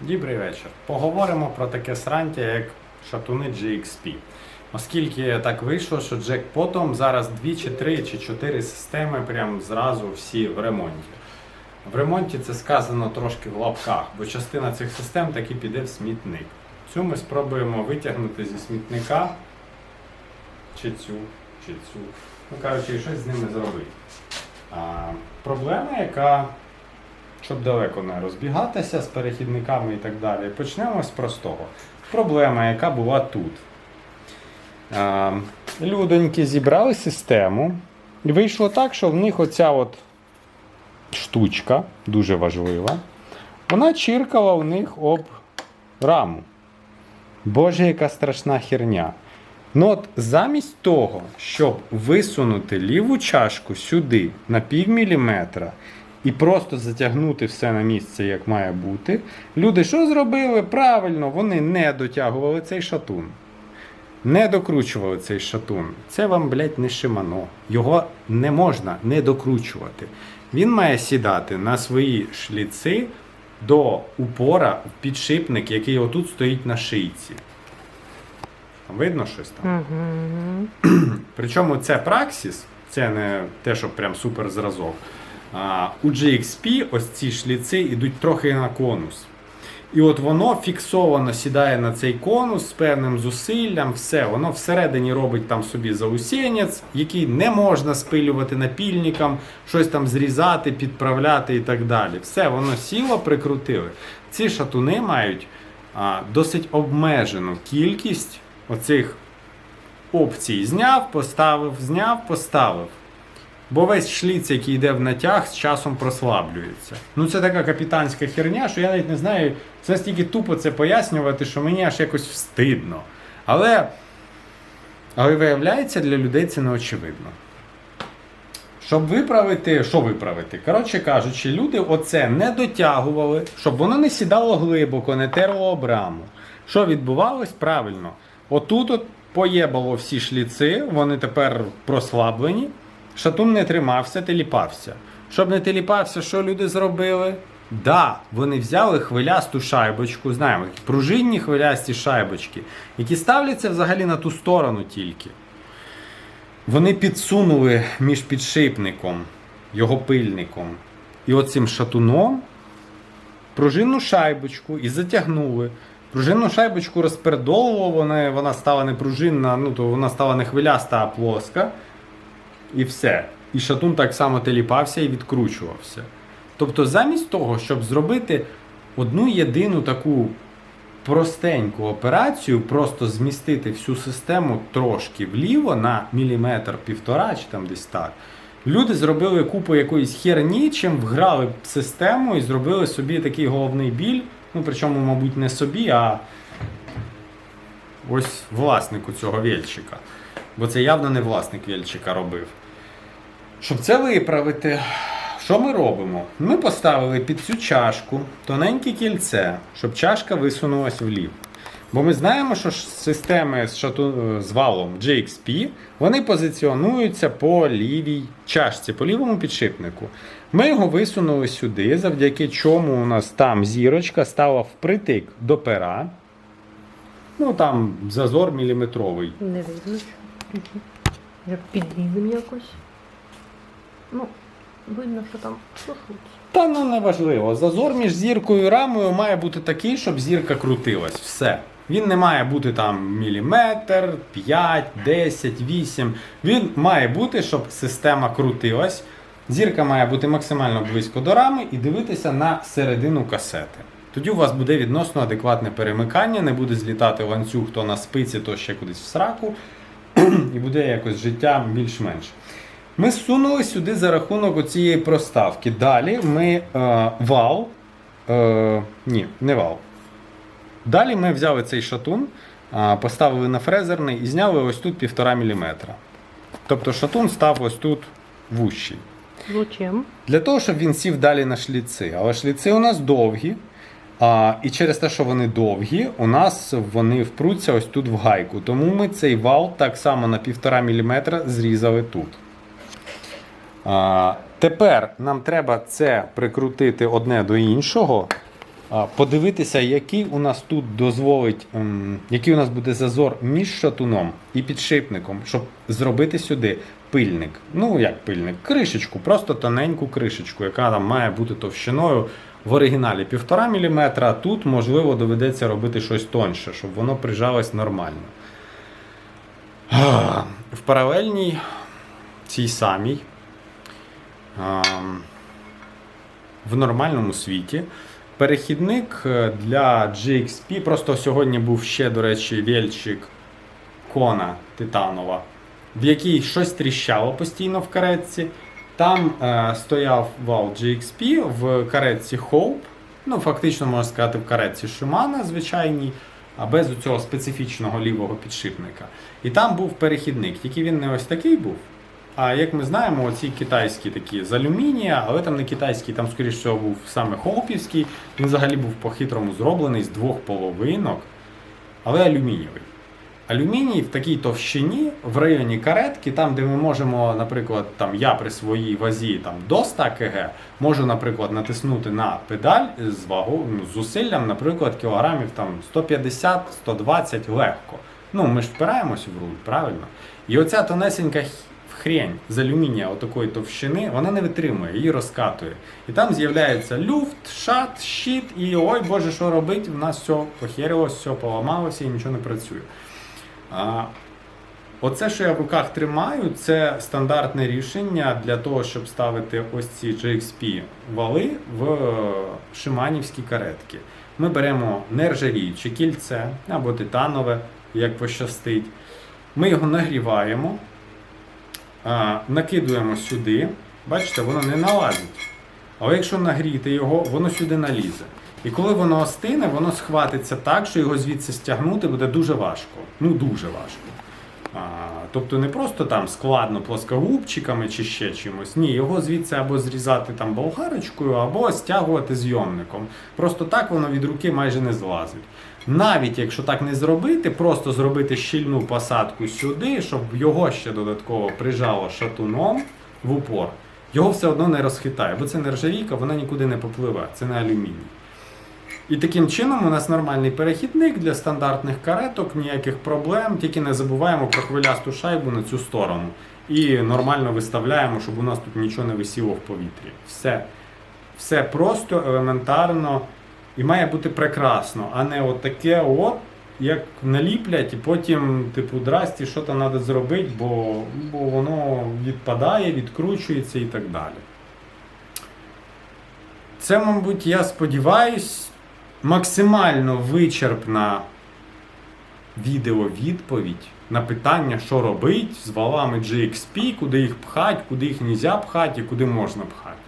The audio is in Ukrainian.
Добрий вечір. Поговоримо про таке срантя, як шатуни GXP. Оскільки так вийшло, що джекпотом зараз дві чи три чи чотири системи прям зразу всі в ремонті. В ремонті це сказано трошки в лапках, бо частина цих систем таки піде в смітник. Цю ми спробуємо витягнути зі смітника, чи цю, чи цю. Ну, коротше, щось з ними зробити. А, проблема, яка щоб далеко не розбігатися з перехідниками і так далі. Почнемо з простого. Проблема, яка була тут. Людоньки зібрали систему, і вийшло так, що в них оця от штучка, дуже важлива, вона чиркала у них об раму. Боже, яка страшна херня. Ну от замість того, щоб висунути ліву чашку сюди на пів міліметра і просто затягнути все на місце, як має бути, люди що зробили? Правильно, вони не дотягували цей шатун. Не докручували цей шатун. Це вам, блядь, не шимано. Його не можна не докручувати. Він має сідати на свої шліци до упора в підшипник, який отут стоїть на шийці. Видно щось там? Угу. Причому це Praxis, це не те, що прям супер зразок. У GXP ось ці шліци йдуть трохи на конус. І от воно фіксовано сідає на цей конус з певним зусиллям, все, воно всередині робить там собі заусінець, який не можна спилювати напільником, щось там зрізати, підправляти і так далі. Все, воно сіло, прикрутили. Ці шатуни мають а, досить обмежену кількість оцих опцій. Зняв, поставив, зняв, поставив. Бо весь шліц, який йде в натяг, з часом прослаблюється. Ну це така капітанська херня, що я навіть не знаю, це настільки тупо це пояснювати, що мені аж якось встидно. Але, але виявляється, для людей це не очевидно. Щоб виправити, що виправити? Коротше кажучи, люди оце не дотягували, щоб воно не сідало глибоко, не терло об раму. Що відбувалось? Правильно. Отут от поєбало всі шліци, вони тепер прослаблені. Шатун не тримався, теліпався. Щоб не теліпався, що люди зробили? Да, вони взяли хвилясту шайбочку, знаємо, пружинні хвилясті шайбочки, які ставляться взагалі на ту сторону тільки. Вони підсунули між підшипником, його пильником і оцим шатуном пружинну шайбочку і затягнули. Пружинну шайбочку розпердолувало, вона, вона стала не пружинна, ну то вона стала не хвиляста, а плоска. І все. І шатун так само теліпався і відкручувався. Тобто, замість того, щоб зробити одну єдину таку простеньку операцію, просто змістити всю систему трошки вліво на міліметр півтора чи там десь так. Люди зробили купу якоїсь херні, чим вграли б систему і зробили собі такий головний біль. Ну, причому, мабуть, не собі, а ось власнику цього вільчика. Бо це явно не власник вільчика робив. Щоб це виправити, що ми робимо? Ми поставили під цю чашку тоненьке кільце, щоб чашка висунулась влів. Бо ми знаємо, що системи з, шату... з валом GXP вони позиціонуються по лівій чашці, по лівому підшипнику. Ми його висунули сюди, завдяки чому у нас там зірочка стала впритик до пера. Ну там зазор міліметровий. Не видно. Підрізом якось. Ну, видно, що там сушуться. Та ну неважливо. Зазор між зіркою і рамою має бути такий, щоб зірка крутилась. Все. Він не має бути там міліметр, 5, 10, 8. Він має бути, щоб система крутилась. Зірка має бути максимально близько до рами і дивитися на середину касети. Тоді у вас буде відносно адекватне перемикання, не буде злітати ланцюг то на спиці, то ще кудись в сраку, і буде якось життя більш-менш. Ми сунули сюди за рахунок оцієї проставки. Далі ми е, вал. Е, ні, не вал. Далі ми взяли цей шатун, е, поставили на фрезерний і зняли ось тут 1,5 мм. Тобто шатун став ось тут вущий. Зачем? Для того, щоб він сів далі на шліци. Але шліци у нас довгі. А, і через те, що вони довгі, у нас вони впруться ось тут в гайку. Тому ми цей вал так само на 1,5 мм зрізали тут. Тепер нам треба це прикрутити одне до іншого. подивитися, який у нас тут дозволить, ем, який у нас буде зазор між шатуном і підшипником, щоб зробити сюди пильник. Ну, як пильник, кришечку, просто тоненьку кришечку, яка там має бути товщиною в оригіналі 1,5 мм, тут, можливо, доведеться робити щось тоньше, щоб воно прижалось нормально. В паралельній цій самій. В нормальному світі. Перехідник е, для GXP. Просто сьогодні був ще, до речі, вельчик Кона Титанова, в якій щось тріщало постійно в каретці. Там е, стояв вал GXP в каретці Hope. Ну, фактично, можна сказати, в каретці Шимана звичайній, а без цього специфічного лівого підшипника. І там був перехідник, тільки він не ось такий був. А як ми знаємо, оці китайські такі з алюмінія, але там не китайський, там, скоріш був саме Хоупівський. Він взагалі був по-хитрому зроблений з двох половинок, але алюмінієвий. Алюміній в такій товщині в районі каретки, там, де ми можемо, наприклад, там я при своїй вазі там, до 100 кг, можу, наприклад, натиснути на педаль з вагу, ну, зусиллям, наприклад, кілограмів там 150-120 легко. Ну, ми ж впираємось в руль, правильно? І оця тонесенька хрень з алюмінія отакої товщини, вона не витримує, її розкатує. І там з'являється люфт, шат, щит, і ой Боже, що робить? У нас все похерилось, все поламалося і нічого не працює. А, Оце, що я в руках тримаю, це стандартне рішення для того, щоб ставити ось ці GXP вали в е, шиманівські каретки. Ми беремо нержавіюче кільце або титанове, як пощастить. Ми його нагріваємо, накидуємо сюди. Бачите, воно не налазить. Але якщо нагріти його, воно сюди налізе. І коли воно остине, воно схватиться так, що його звідси стягнути буде дуже важко. Ну дуже важко. Тобто не просто там складно плоскогубчиками чи ще чимось. Ні, його звідси або зрізати там болгарочкою, або стягувати зйомником. Просто так воно від руки майже не злазить. Навіть якщо так не зробити, просто зробити щільну посадку сюди, щоб його ще додатково прижало шатуном в упор, його все одно не розхитає, бо це нержавійка, вона нікуди не попливе, це не алюміній. І таким чином у нас нормальний перехідник для стандартних кареток, ніяких проблем, тільки не забуваємо про хвилясту шайбу на цю сторону. І нормально виставляємо, щоб у нас тут нічого не висіло в повітрі. Все. Все просто, елементарно і має бути прекрасно, а не от таке от, як наліплять, і потім, типу, здрасті, що там треба зробити, бо, бо воно відпадає, відкручується і так далі. Це, мабуть, я сподіваюсь, максимально вичерпна відеовідповідь на питання, що робити з валами GXP, куди їх пхати, куди їх не можна пхати і куди можна пхати.